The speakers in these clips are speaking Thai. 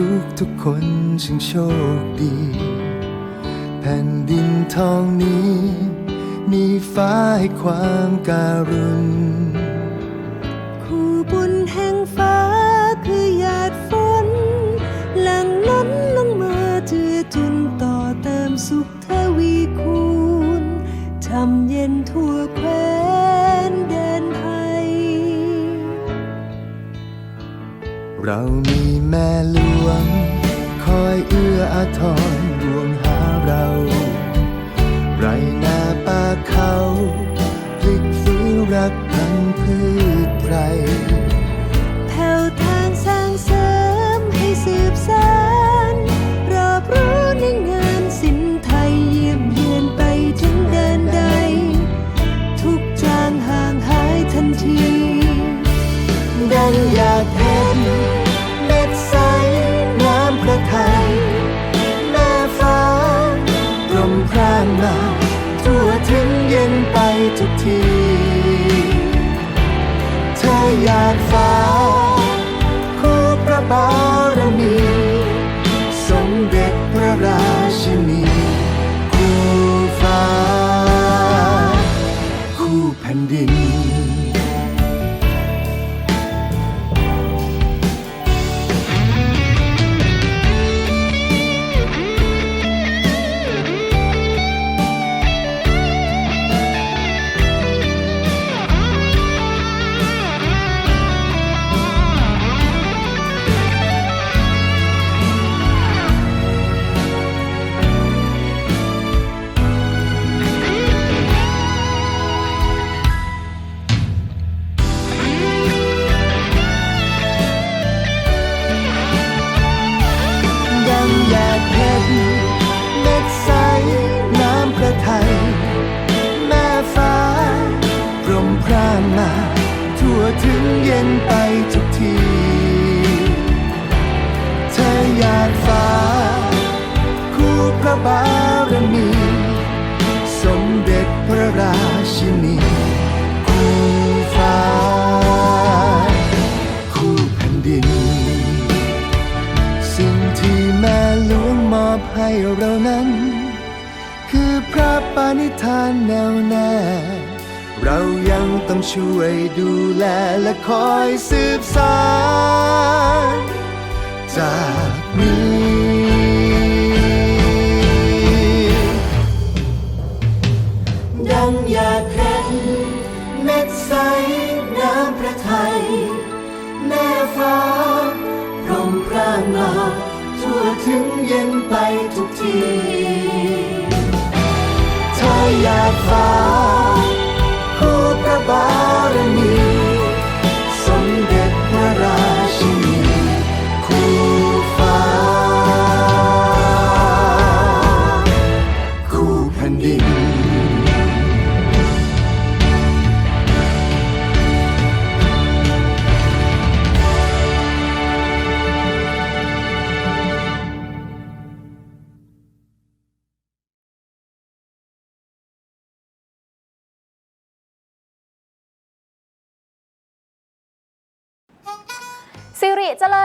ทุกทุกๆคนช่างโชคดี แผ่นดินทองนี้ มีฟ้าให้ความการุณ คู่บุญแห่งฟ้าคือหยาดฝน หลั่งล้นลงมาเจือจุนต่อเติมสุขทวีคูณช่ำเย็นทั่วแคว้นแดนไทย เรามีแม่หลวงคอย เอื้ออาทรรวงหาเรา ไรนาป่าเขาพลิกฟื้นรักพันธุ์พืชไพรแผ่วทางสร้างเสริมให้สืบสานรอบรู้ในงานสินไทยเยี่ยมเยียนไปถึงแดนใด ทุกจางห่างหายทันทีดังอยากเห็น เรานั้น คือพระปาณิธานแน่วแน่เรายังต้องช่วยดูแลและคอยสืบสานจากนี้ดังยาเห็นเม็ดใสน้ำพระทัยแม่ฟ้าพรมพรางมาทั่วถึงเย็นไป เธออยากฟัง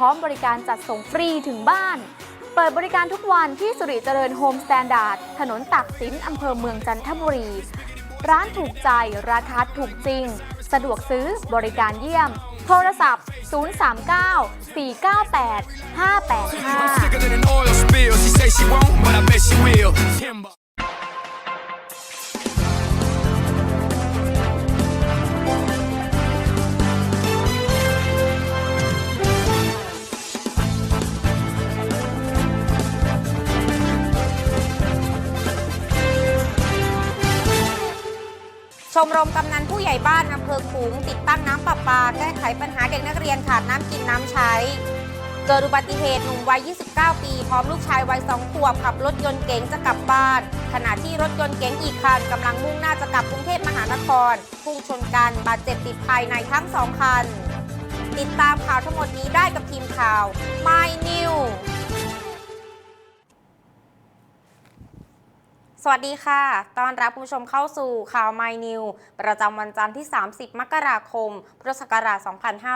ร้อมบริการจัดส่งฟรีถึงบ้าน เปิดบริการทุกวันที่สุริเจริญโฮมสแตนดาร์ดถนนตักสินอำเภอเมืองจันทบุรี ร้านถูกใจราคาถูกจริง สะดวกซื้อบริการเยี่ยม โทรศัพท์ 039 498 585 มรมกำนันผู้ใหญ่บ้านอำเภอคูขุงติดตั้งน้ำประปา แก้ไขปัญหาเด็กนักเรียนขาดน้ำกินน้ำใช้ เกิดอุบัติเหตุหนุ่มวัย 29 ปี พร้อมลูกชายวัย 2 ขวบขับรถยนต์เก๋งจะกลับบ้าน ขณะที่รถยนต์เก๋งอีกคันกำลังมุ่งหน้าจะกลับกรุงเทพมหานคร พุ่งชนกันบาดเจ็บติดภายในทั้งสองคัน ติดตามข่าวทั้งหมดนี้ได้กับทีมข่าว My News สวัสดีค่ะ ตอนรับผู้ชมเข้าสู่ข่าว My New ประจำวันจันทร์ที่ 30 มกราคม พุทธศักราช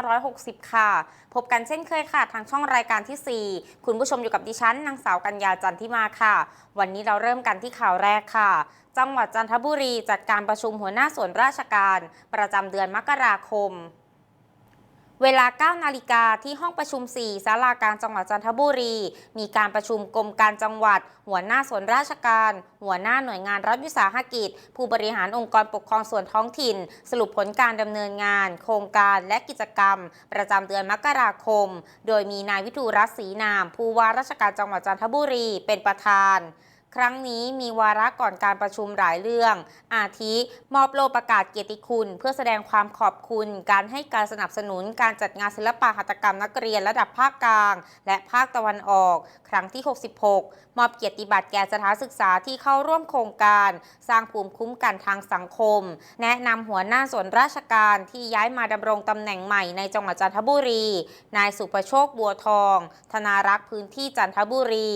2560 ค่ะ พบกันเช่นเคยค่ะ ทางช่องรายการที่ 4 คุณผู้ชมอยู่กับดิฉันนางสาวกัญญาจันทิมาค่ะ วันนี้เราเริ่มกันที่ข่าวแรกค่ะ จังหวัดจันทบุรีจัดการประชุมหัวหน้าส่วนราชการ ประจำเดือนมกราคม เวลา 9 นาฬิกาที่ห้องประชุม 4ศาลาการจังหวัดจันทบุรี มีการประชุมกรมการจังหวัด หัวหน้าส่วนราชการ หัวหน้าหน่วยงานรัฐวิสาหกิจ ผู้บริหารองค์กรปกครองส่วนท้องถิ่น สรุปผลการดำเนินงาน โครงการและกิจกรรม ประจำเดือนมกราคม โดยมีนายวิทูรัศรีนาม ผู้ว่าราชการจังหวัดจันทบุรี เป็นประธาน ครั้งนี้มีวาระก่อนการประชุมหลายเรื่อง อาทิ มอบโลประกาศเกียรติคุณ เพื่อแสดงความขอบคุณ การให้การสนับสนุนการจัดงานศิลปะหัตถกรรมนักเรียนระดับภาคกลาง และภาคตะวันออก ครั้งที่ 66 มอบเกียรติบัตรแก่สถานศึกษาที่เข้าร่วมโครงการ สร้างภูมิคุ้มกันทางสังคม แนะนำหัวหน้าส่วนราชการที่ย้ายมาดำรงตำแหน่งใหม่ในจังหวัดจันทบุรี นายสุประโชคบัวทอง ธนารักษ์พื้นที่จันทบุรี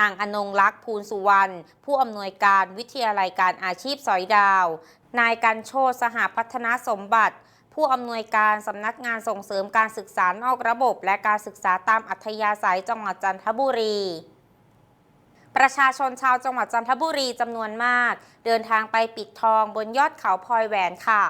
นางอนงลักษณ์ภูลสุวรรณผู้อำนวยการวิทยาลัยการอาชีพสอยดาว นายกันโชตสหพัฒนาสมบัติ ผู้อำนวยการสำนักงานส่งเสริมการศึกษานอกระบบ และการศึกษาตามอัธยาศัยจังหวัดจันทบุรีประชาชนชาวจังหวัดจันทบุรีจำนวนมาก เดินทางไปปิดทองบนยอดเขาพลอยแหวนค่ะ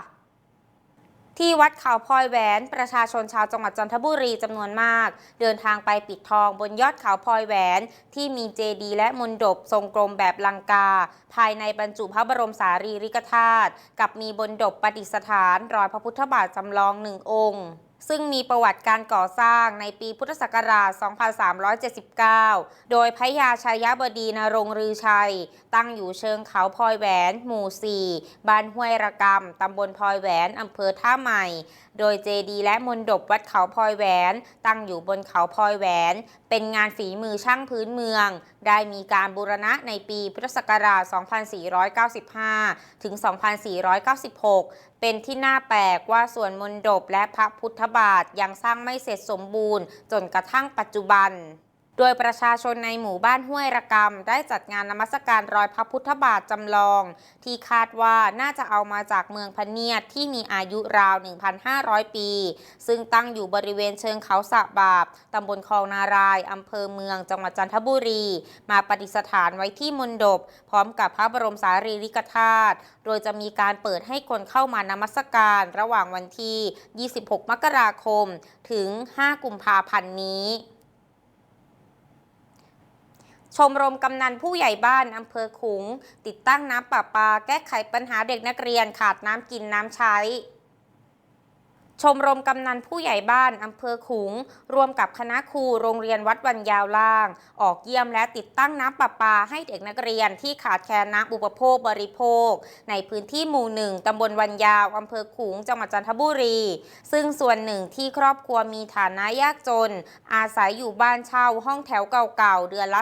ที่วัดเขาพลอยแหวนประชาชนชาวจังหวัดจันทบุรีจำนวนมาก เดินทางไปปิดทองบนยอดเขาพลอยแหวน ที่มีเจดีและมณฑปทรงกลมแบบลังกา ภายในบรรจุพระบรมสารีริกธาตุกับมีบนดบประดิษฐานรอยพระพุทธบาทจำลองหนึ่งองค์ ซึ่งมีประวัติการก่อสร้างในปีพุทธศักราช 2379 โดยพระยาชายบดีนรงรือชัย ตั้งอยู่เชิงเขาพลอยแหวน หมู่ 4 บ้านห้วยระกำตำบลพลอยแหวนอำเภอท่าใหม่ โดยเจดีและมณฑปวัดเขาพลอยแหวน ตั้งอยู่บนเขาพลอยแหวน เป็นงานฝีมือช่างพื้นเมือง ได้มีการบูรณะในปีพุทธศักราช 2495 ถึง 2496 เป็นที่น่าแปลกว่าส่วนมนดบและพระพุทธบาทยังสร้างไม่เสร็จสมบูรณ์ จนกระทั่งปัจจุบัน โดยประชาชนในหมู่บ้านห้วยระกำได้จัดงานนมัสการรอยพระพุทธบาทจำลอง ที่คาดว่าน่าจะเอามาจากเมืองพเนียดที่มีอายุราว 1,500 ปี ซึ่งตั้งอยู่บริเวณเชิงเขาสะบาบตำบลคลองนารายอำเภอเมืองจังหวัดจันทบุรี มาประดิษฐานไว้ที่มณฑปพร้อมกับพระบรมสารีริกธาตุโดยจะมีการเปิดให้คนเข้ามานมัสการระหว่างวันที่ 26 มกราคม ถึง 5 กุมภาพันธ์นี้ ชมรมกำนันผู้ใหญ่บ้านอำเภอขุง ติดตั้งน้ำประปา แก้ไขปัญหาเด็กนักเรียนขาดน้ำกินน้ำใช้ ชมรมกำนันผู้ใหญ่บ้านอำเภอขุงรวมกับคณะครูโรงเรียนวัดวันยาวล่าง ออกเยี่ยมและติดตั้งน้ำประปาให้เด็กนักเรียนที่ขาดแคลนน้ำอุปโภคบริโภค ในพื้นที่หมู่หนึ่งตำบลวันยาวอำเภอขุงจังหวัดจันทบุรี ซึ่งส่วนหนึ่งที่ครอบครัวมีฐานะยากจน อาศัยอยู่บ้านเช่าห้องแถวเก่าๆเดือนละ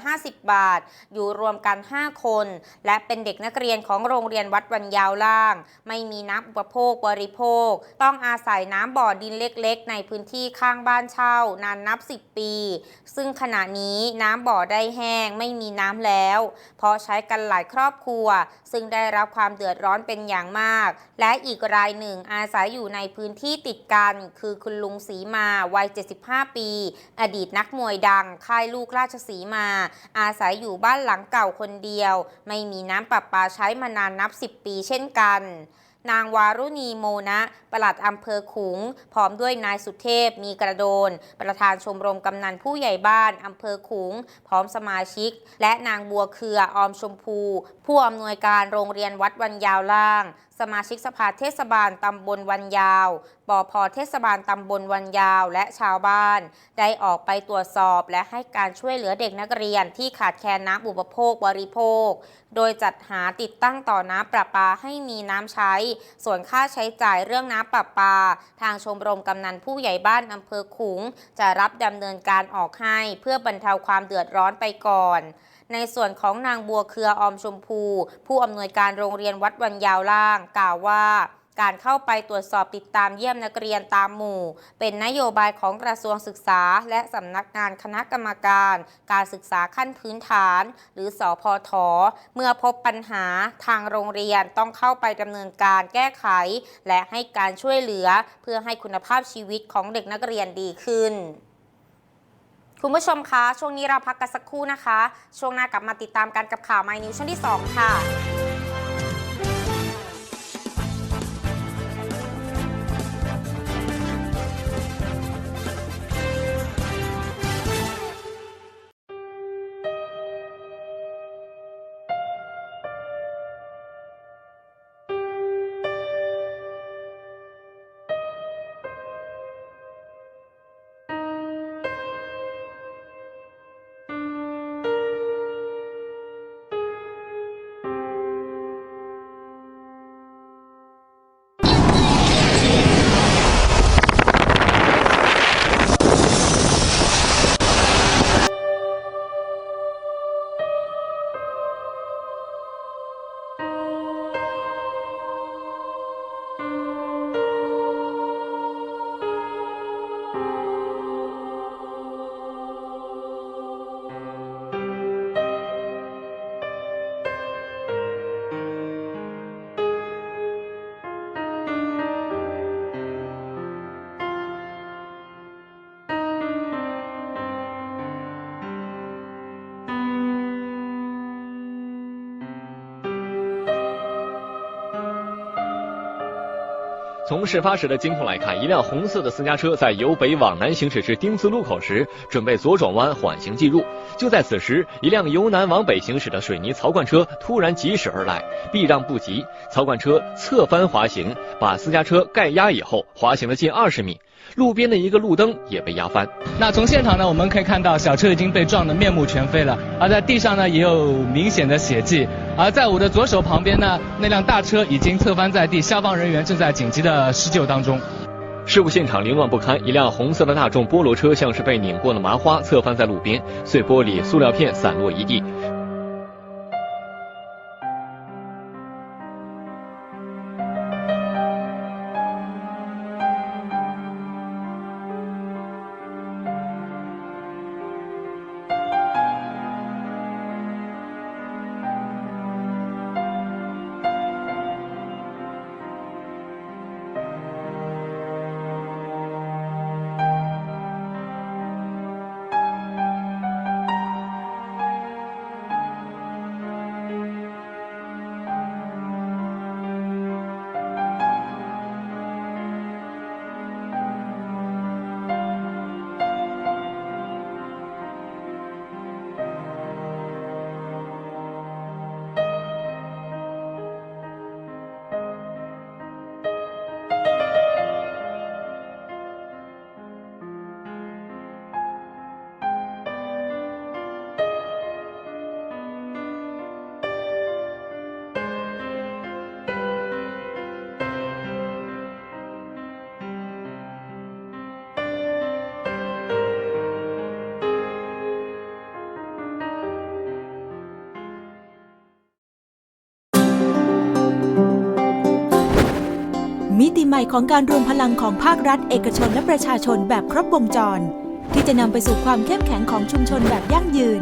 350 บาท อยู่รวมกัน 5 คน และเป็นเด็กนักเรียนของโรงเรียนวัดวันยาวล่าง ไม่มีน้ำอุปโภคบริโภค ต้องอาศัยน้ำบ่อดินเล็กๆ ในพื้นที่ข้างบ้านเช่านานนับ 10 ปี ซึ่งขณะนี้น้ำบ่อได้แห้งไม่มีน้ำแล้ว เพราะใช้กันหลายครอบครัว ซึ่งได้รับความเดือดร้อนเป็นอย่างมาก และอีกรายหนึ่งอาศัยอยู่ในพื้นที่ติดกัน คือคุณลุงศรีมาวัย 75 ปี อดีตนักมวยดัง ค่ายลูกราชสีมา อาศัยอยู่บ้านหลังเก่าคนเดียว ไม่มีน้ำประปาใช้มานานนับ 10 ปีเช่นกัน นางวารุณีโมนะปลัดอำเภอขุง พร้อมด้วยนายสุเทพมีกระโดน ประธานชมรมกำนันผู้ใหญ่บ้านอำเภอขุง พร้อมสมาชิก และนางบัวเครือออมชมพู ผู้อำนวยการโรงเรียนวัดวันยาวล่าง สมาชิกสภาเทศบาลตำบลวันยาวปอพเทศบาลตำบลวันยาว และชาวบ้าน ได้ออกไปตรวจสอบและให้การช่วยเหลือเด็กนักเรียนที่ขาดแคลนน้ำอุปโภคบริโภค โดยจัดหาติดตั้งต่อน้ำประปาให้มีน้ำใช้ ส่วนค่าใช้จ่ายเรื่องน้ำประปา ทางชมรมกำนันผู้ใหญ่บ้านอำเภอขุง จะรับดำเนินการออกให้เพื่อบรรเทาความเดือดร้อนไปก่อน ในส่วนของนางบัวเครือออมชมพู ผู้อำนวยการโรงเรียนวัดวันยาวล่าง กล่าวว่าการเข้าไปตรวจสอบติดตามเยี่ยมนักเรียนตามหมู่ เป็นนโยบายของกระทรวงศึกษา และสำนักงานคณะกรรมการ การศึกษาขั้นพื้นฐาน หรือสอพอทเมื่อพบปัญหาทางโรงเรียนต้องเข้าไปดำเนินการแก้ไข และให้การช่วยเหลือ เพื่อให้คุณภาพชีวิตของเด็กนักเรียนดีขึ้น คุณผู้ชมคะช่วงนี้เราพักกันสักครู่นะคะ ช่วงหน้ากลับมาติดตามกันกับข่าว My News ช่วงที่ 2 ค่ะ 从事发时的监控来看，一辆红色的私家车在由北往南行驶至丁字路口时，准备左转弯缓行进入。就在此时，一辆由南往北行驶的水泥槽罐车突然疾驶而来，避让不及，槽罐车侧翻滑行，把私家车盖压以后，滑行了近二十米。路边的一个路灯也被压翻。那从现场呢，我们可以看到小车已经被撞得面目全非了，而在地上呢也有明显的血迹。而在我的左手旁边呢，那辆大车已经侧翻在地，消防人员正在紧急的施救当中。事故现场凌乱不堪，一辆红色的大众菠萝车像是被拧过的麻花，侧翻在路边，碎玻璃、塑料片散落一地。 มิติใหม่ของการรวมพลังของภาครัฐ เอกชนและประชาชนแบบครบวงจร ที่จะนำไปสู่ความเข้มแข็งของชุมชนแบบยั่งยืน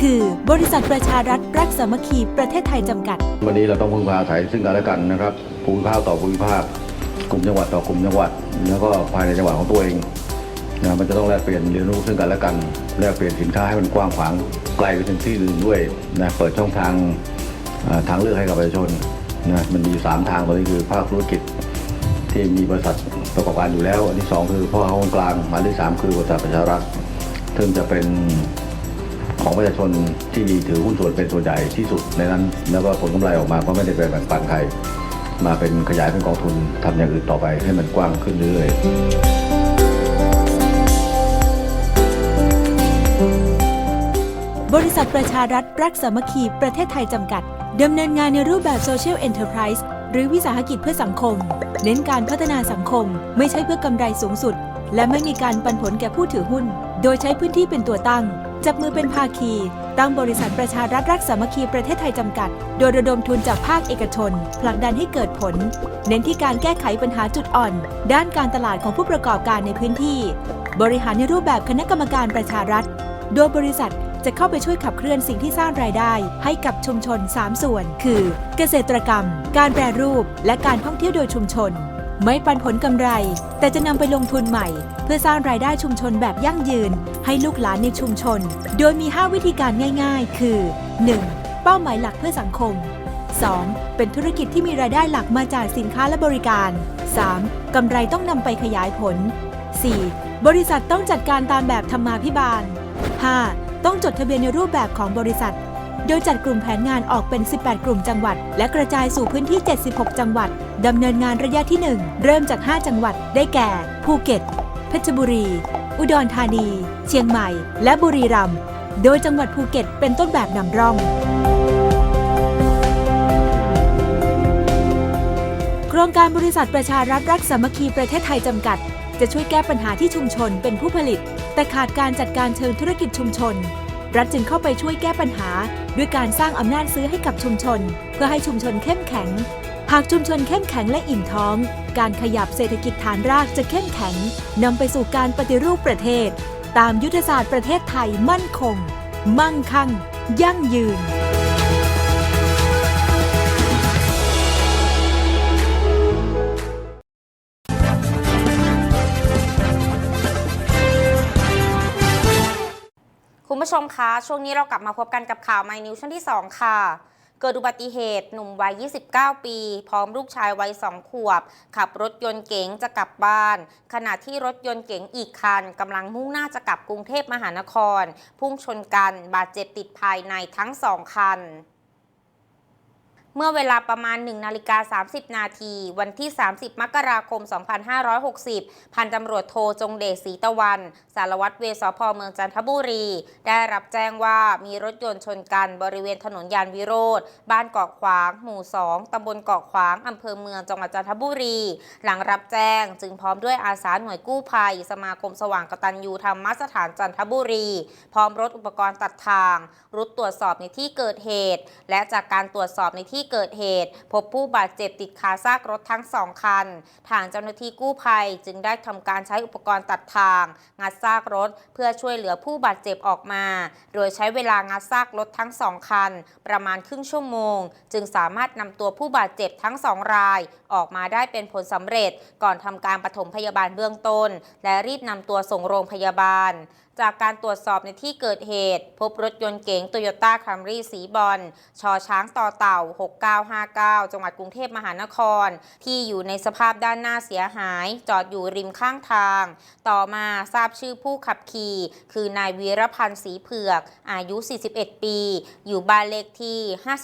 คือบริษัทประชารัฐรักสามัคคีประเทศไทยจำกัด วันนี้เราต้องพึ่งพาอาศัยซึ่งกันและกันนะครับภูมิภาคต่อภูมิภาคกลุ่มจังหวัดต่อกลุ่มจังหวัด แล้วก็ภายในจังหวัดของตัวเองนะมันจะต้องแลกเปลี่ยนเรียนรู้ซึ่งกันและกันแลกเปลี่ยนสินค้าให้มันกว้างขวางไกลไปถึงที่อื่นด้วยนะเปิดช่องทางทางเลือกให้กับประชาชนนะมันมีอยู่สามทางตอนนี้คือภาคธุรกิจ ที่มีบริษัทประกอบการอยู่แล้ว อันที่สองคือพ่อค้าคนกลางอันที่สามคือบริษัทประชารัฐซึ่งจะเป็นของประชาชนที่มีถือหุ้นส่วนเป็นส่วนใหญ่ที่สุดในนั้น แล้วก็ผลกำไรออกมาก็ไม่ได้ไปแบ่งปันใคร มาเป็นขยายเป็นกองทุนทำอย่างอื่นต่อไปให้มันกว้างขึ้นเรื่อยบริษัทประชารัฐรักสามัคคีประเทศไทยจำกัดดำเนินงานในรูปแบบ Social Enterprise หรือวิสาหกิจเพื่อสังคม เน้นการพัฒนาสังคม ไม่ใช่เพื่อกำไรสูงสุด และไม่มีการปันผลแก่ผู้ถือหุ้น โดยใช้พื้นที่เป็นตัวตั้ง จับมือเป็นภาคี ตั้งบริษัทประชารัฐรักสามัคคีประเทศไทยจำกัด โดยระดมทุนจากภาคเอกชน ผลักดันให้เกิดผล เน้นที่การแก้ไขปัญหาจุดอ่อน ด้านการตลาดของผู้ประกอบการในพื้นที่ บริหารในรูปแบบคณะกรรมการประชารัฐ โดยบริษัท จะเข้าไปช่วยขับเคลื่อนสิ่งที่สร้างรายได้ ให้กับชุมชน 3 ส่วน คือ เกษตรกรรม การแปรรูป และการท่องเที่ยวโดยชุมชน ไม่ปันผลกำไร แต่จะนำไปลงทุนใหม่ เพื่อสร้างรายได้ชุมชนแบบยั่งยืน ให้ลูกหลานในชุมชน โดยมี 5 วิธีการง่าย ๆ คือ 1. เป้าหมายหลักเพื่อสังคม 2. เป็นธุรกิจที่มีรายได้หลักมาจากสินค้าและบริการ 3. กำไรต้องนำไปขยายผล 4. บริษัทต้องจัดการตามแบบธรรมาภิบาล 5. ต้องจดทะเบียนในรูปแบบของบริษัท โดยจัดกลุ่มแผนงานออกเป็น 18 กลุ่มจังหวัด และกระจายสู่พื้นที่ 76 จังหวัด ดำเนินงานระยะที่ 1 เริ่มจาก 5 จังหวัด ได้แก่ ภูเก็ต เพชรบุรี อุดรธานี เชียงใหม่ และบุรีรัมย์ โดยจังหวัดภูเก็ตเป็นต้นแบบนำร่องโครงการบริษัทประชารัฐรักสามัคคีประเทศไทยจำกัด จะช่วยแก้ปัญหาที่ชุมชนเป็นผู้ผลิต แต่ขาดการจัดการเชิงธุรกิจชุมชน รัฐจึงเข้าไปช่วยแก้ปัญหา ด้วยการสร้างอำนาจซื้อให้กับชุมชน เพื่อให้ชุมชนเข้มแข็ง หากชุมชนเข้มแข็งและอิ่มท้อง การขยับเศรษฐกิจฐานรากจะเข้มแข็งนำไปสู่การปฏิรูปประเทศ ตามยุทธศาสตร์ประเทศไทยมั่นคง มั่งคั่ง ยั่งยืน ผู้ชมคะ ช่วงนี้เรากลับมาพบกันกับข่าว My News ช่วงที่ 2 ค่ะ เกิดอุบัติเหตุหนุ่มวัย 29 ปี พร้อมลูกชายวัย 2 ขวบ ขับรถยนต์เก๋งจะกลับบ้าน ขณะที่รถยนต์เก๋งอีกคันกำลังมุ่งหน้าจะกลับกรุงเทพมหานคร พุ่งชนกันบาดเจ็บติดภายในทั้งสองคัน เมื่อเวลาประมาณ 1 นาฬิกา 30 นาที วันที่ 30 มกราคม 2560 พันตำรวจโทจงเดชศรีตะวัน สารวัตรเวสพเมืองจันทบุรี ได้รับแจ้งว่ามีรถยนต์ชนกันบริเวณถนนยานวิโรธบ้านเกาะขวาง หมู่ 2 ตำบลเกาะขวาง อำเภอเมืองจังหวัดจันทบุรี หลังรับแจ้งจึงพร้อมด้วยอาสาหน่วยกู้ภัย สมาคมสว่างกตัญญูธรรมสถานจันทบุรี พร้อมรถอุปกรณ์ตัดทางรุดตรวจสอบในที่เกิดเหตุ และจากการตรวจสอบในที่เกิดเหตุ พบผู้บาดเจ็บติดคาซากรถทั้งสองคัน ทางเจ้าหน้าที่กู้ภัยจึงได้ทำการใช้อุปกรณ์ตัดทาง งัดซากรถเพื่อช่วยเหลือผู้บาดเจ็บออกมา โดยใช้เวลางัดซากรถทั้งสองคัน ประมาณครึ่งชั่วโมง จึงสามารถนำตัวผู้บาดเจ็บทั้งสองราย ออกมาได้เป็นผลสำเร็จ ก่อนทำการปฐมพยาบาลเบื้องต้น และรีบนำตัวส่งโรงพยาบาล จากการตรวจสอบในที่เกิดเหตุ พบรถยนต์เก๋งโตโยต้าคัมรี่สีบอลชอช้างต่อเต่า 6959 จังหวัดกรุงเทพมหานคร ที่อยู่ในสภาพด้านหน้าเสียหาย จอดอยู่ริมข้างทาง ต่อมาทราบชื่อผู้ขับขี่ คือนายวีรพันธ์ศรีเผือก อายุ 41 ปี อยู่บ้านเลขที่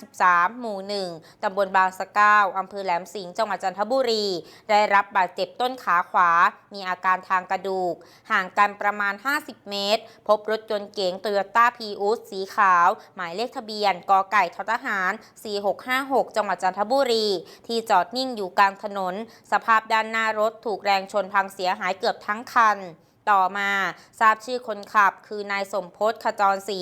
53 หมู่ 1 ตำบลบางสะเก้าอำเภอแหลมสิงห์จังหวัดจันทบุรี ได้รับบาดเจ็บต้นขาขวา มีอาการทางกระดูก ห่างกันประมาณ 50 เมตรพบรถยนต์เก๋งโตโยต้าพีอุสสีขาว หมายเลขทะเบียนกไก่ททหาร 4656 จังหวัดจันทบุรี ที่จอดนิ่งอยู่กลางถนน สภาพด้านหน้ารถถูกแรงชนพังเสียหายเกือบทั้งคันต่อมาทราบชื่อคนขับคือนายสมพศขจรศรี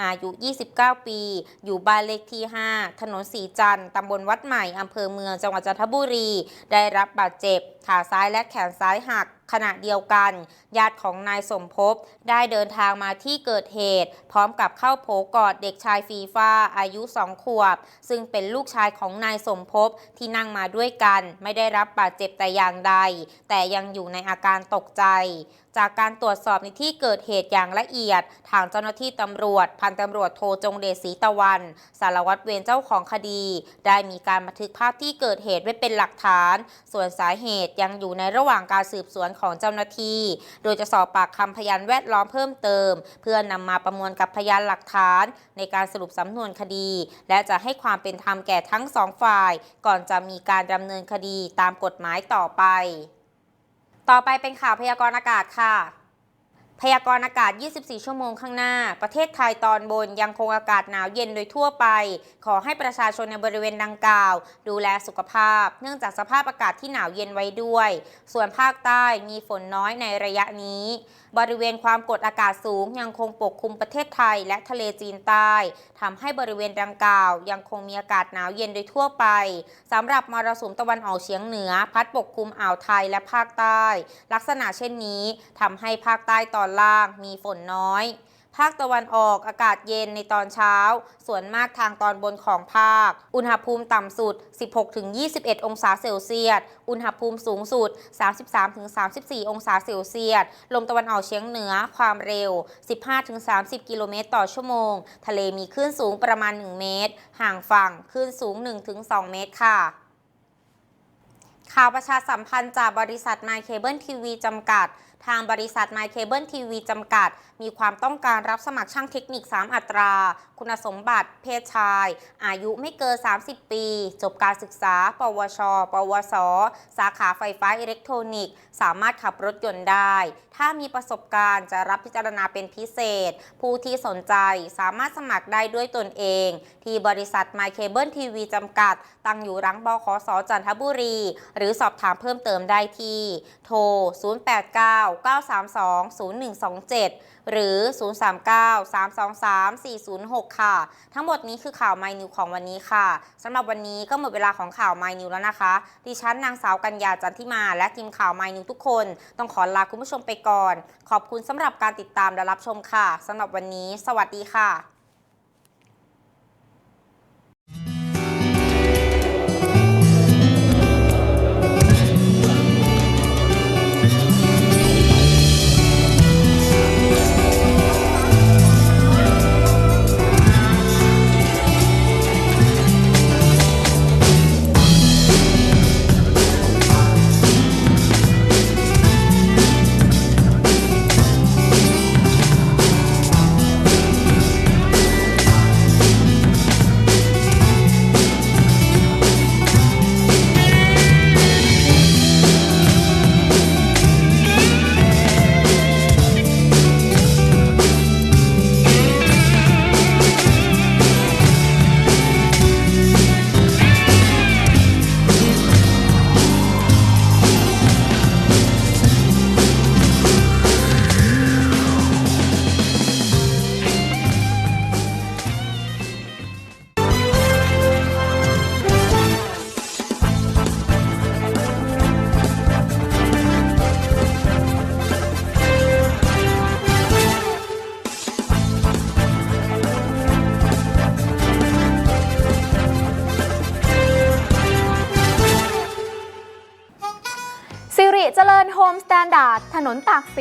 อายุ 29 ปี อยู่บ้านเลขที่ 5 ถนนสีจันทร์ตำบลวัดใหม่ อำเภอเมืองจังหวัดจันทบุรี ได้รับบาดเจ็บ ขาซ้ายและแขนซ้ายหักขณะเดียวกัน ญาติของนายสมภพได้เดินทางมาที่เกิดเหตุ พร้อมกับเข้าโผกอดเด็กชายฟีฟ้าอายุสองขวบ ซึ่งเป็นลูกชายของนายสมภพที่นั่งมาด้วยกัน ไม่ได้รับบาดเจ็บแต่อย่างใด แต่ยังอยู่ในอาการตกใจ จากการตรวจสอบในที่เกิดเหตุอย่างละเอียด ทางเจ้าหน้าที่ตำรวจ พันตำรวจโทจงเดชศรีตะวัน สารวัตรเวรเจ้าของคดี ได้มีการบันทึกภาพที่เกิดเหตุไว้เป็นหลักฐาน ส่วนสาเหตุยังอยู่ในระหว่างการสืบสวนของเจ้าหน้าที่ โดยจะสอบปากคำพยานแวดล้อมเพิ่มเติม เพื่อนำมาประมวลกับพยานหลักฐาน ในการสรุปสำนวนคดี และจะให้ความเป็นธรรมแก่ทั้งสองฝ่าย ก่อนจะมีการดำเนินคดีตามกฎหมายต่อไป ต่อไปเป็นข่าวพยากรณ์อากาศค่ะ พยากรณ์อากาศ 24 ชั่วโมงข้างหน้า ประเทศไทยตอนบนยังคงอากาศหนาวเย็นโดยทั่วไป ขอให้ประชาชนในบริเวณดังกล่าว ดูแลสุขภาพ เนื่องจากสภาพอากาศที่หนาวเย็นไว้ด้วย ส่วนภาคใต้มีฝนน้อยในระยะนี้ บริเวณความกดอากาศสูงยังคงปกคลุมประเทศไทยและทะเลจีนใต้ทำให้บริเวณดังกล่าว ยังคงมีอากาศหนาวเย็นโดยทั่วไปสำหรับมรสุมตะวันออกเฉียงเหนือ พัดปกคลุมอ่าวไทยและภาคใต้ ลักษณะเช่นนี้ทำให้ภาคใต้ตอนล่างมีฝนน้อย ภาคตะวันออกอากาศเย็นในตอนเช้า ส่วนมากทางตอนบนของภาค อุณหภูมิต่ำสุด 16-21 องศาเซลเซียส อุณหภูมิสูงสุด 33-34 องศาเซลเซียส ลมตะวันออกเฉียงเหนือความเร็ว 15-30 กิโลเมตรต่อชั่วโมง ทะเลมีคลื่นสูงประมาณ 1 เมตร ห่างฝั่งคลื่นสูง 1-2 เมตรค่ะข่าวประชาสัมพันธ์จากบริษัท My Cable TV จำกัด ทางบริษัท My Cable TV จำกัด มีความต้องการรับสมัครช่างเทคนิค 3 อัตรา คุณสมบัติ เพศชาย อายุไม่เกิน 30 ปี จบการศึกษา ปวช ปวส สาขาไฟฟ้าอิเล็กทรอนิกส์ สามารถขับรถยนต์ได้ ถ้ามีประสบการณ์จะรับพิจารณาเป็นพิเศษ ผู้ที่สนใจสามารถสมัครได้ด้วยตนเอง ที่บริษัท My Cable TV จำกัด ตั้งอยู่รังบขสจันทบุรี หรือสอบถามเพิ่มเติมได้ที่ โทร 089 9320127 หรือ 039-323-406 ค่ะ ทั้งหมดนี้คือข่าวไมนิวของวันนี้ค่ะสำหรับวันนี้ก็หมดเวลาของข่าวไมนิวแล้วนะคะ ดิฉันนางสาวกัญญาจันทิมาและทีมข่าวไมนิวทุกคน ต้องขอลาคุณผู้ชมไปก่อน ขอบคุณสำหรับการติดตามและรับชมค่ะสำหรับวันนี้ สวัสดีค่ะ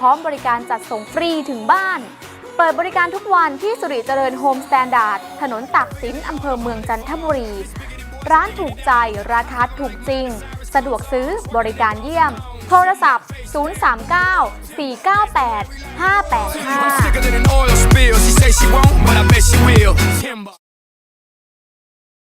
พร้อมบริการจัดส่งฟรีถึงบ้าน เปิดบริการทุกวันที่สุริเจริญโฮมสแตนดาร์ดถนนตักสินอำเภอเมืองจันทบุรี ร้านถูกใจราคาถูกจริง สะดวกซื้อบริการเยี่ยม โทรศัพท์ 039 498 585